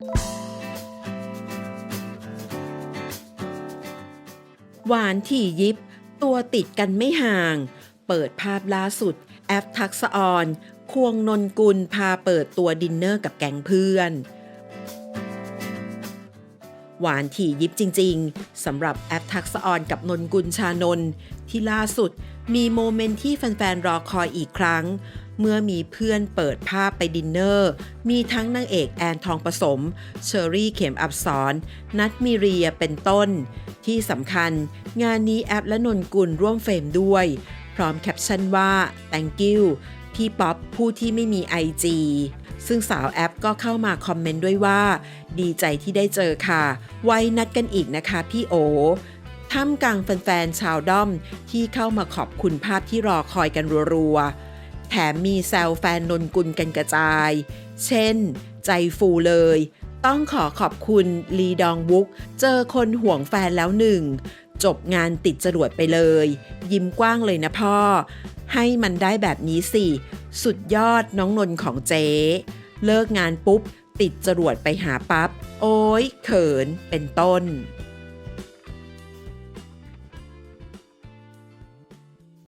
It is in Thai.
หวานถี่ยิบ ตัวติดกันไม่ห่าง เปิดภาพล่าสุด แอปทักษออนควงนนกุลพาเปิดตัวดินเนอร์กับแก๊งเพื่อน หวานถี่ยิบจริง ๆสำหรับแอปทักษออนกับนนกุลชานนท์ที่ล่าสุดมีโมเมนต์ที่แฟนๆรอคอยอีกครั้ง เมื่อมีเพื่อนเปิดภาพไปดินเนอร์ มีทั้งนางเอกแอนทองผสม เชอรี่เข็มอับสอน นัทมีเรียเป็นต้น ที่สำคัญ งานนี้แอปและนนกุลร่วมเฟรมด้วย พร้อมแคปชั่นว่า thank you พี่ป๊อปผู้ที่ไม่มี IG ซึ่งสาวแอปก็เข้ามาคอมเมนต์ด้วยว่า ดีใจที่ได้เจอค่ะ ไว้นัดกันอีกนะคะพี่โอท่ามกลางแฟนๆชาวด้อมที่เข้ามาขอบคุณภาพที่รอคอยกันรัวๆ แถมมีแซวแฟนนนกุลกันกระจาย เช่น ใจฟูเลย ต้องขอขอบคุณลีดองวุก เจอคนห่วงแฟนแล้วหนึ่ง จบงานติดจรวดไปเลย ยิ้มกว้างเลยนะพ่อ ให้มันได้แบบนี้สิ สุดยอดน้องนนของเจ๊เลิกงานปุ๊บ ติดจรวดไปหาปั๊บ โอ้ยเขินเป็นต้น